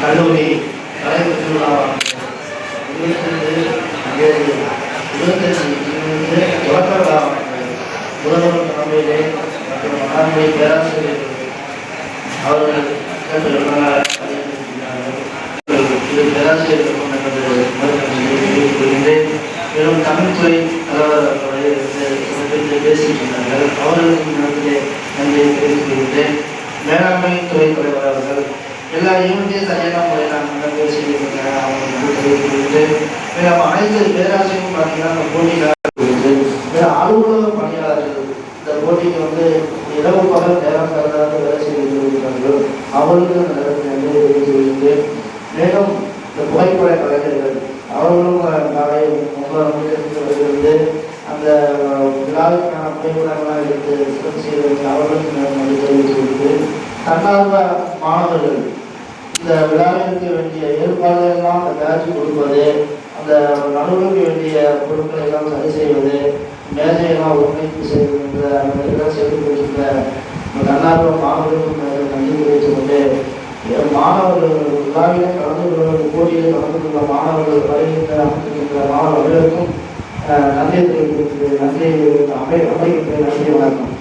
கல்லூரி கலை திருவிழாவாக இருபத்தஞ்சு தொடக்க விழாவாக முதல்வர் தலைமையிலே மற்றும் மகான்மை பேராசிரியர் அவர்கள் இது பேராசிரியர் மேலும் தமிழ்துறை தலைவர் அவர்கள் அவர்களுக்கு நடத்திலே நன்றியை தெரிவித்துக் கொள்கின்றேன். மேலாண்மை துறை தலைவர் அவர்கள் எல்லா ஈவெண்ட்டையும் சரியான முறையில் நாங்கள் பேசியிருக்கிறாங்க அவங்களுக்கு நன்றி தெரிவித்துக் அனைத்து பேராசிரியரும் பார்த்தீங்கன்னா அந்த போட்டியில் மேலும் அலுவலக பணியாளர்கள் இந்த போட்டிக்கு வந்து இரவு பகல் நேரம் கலந்தாத வேலை செய்து வருகிறார்கள் அவர்களுக்கு அந்த நேரத்தை வந்து தெரிவித்துக் மேலும் இந்த புகைப்பட கலைஞர்கள் அவர்களும் காலை ஒன்பது மணிக்கு அந்த விழாவுக்கான புகைப்படங்களாக எடுத்து சிறப்பு செய்வதற்கு அவர்களுக்கு நான் நன்றி தெரிவித்துக் கொள்கிறேன் தன்னார்வ மாணவர்கள் இந்த விழாவிற்கு வேண்டிய ஏற்பாடுகள் எல்லாம் அந்த பேட்ச் கொடுப்பது அந்த நடுவருக்கு வேண்டிய பொருட்களை எல்லாம் சரி செய்வது மேஜையெல்லாம் ஒருங்கிணைப்பு செய்வது என்ற அந்த இதெல்லாம் செய்து கொடுக்கின்ற தன்னார்வ மாணவர்களுக்கும் நன்றி தெரிவித்துக் கொண்டு மாணவர்கள் விழாவிலே கலந்து கொள்ள போட்டியில் கலந்து கொள்ள மாணவர்கள் வருகின்ற அமைக்கின்ற மாணவர்களுக்கும் அஹ், நன்றி தெரிவித்து நன்றி அமை அமைக்கின்ற நன்றி வணக்கம்.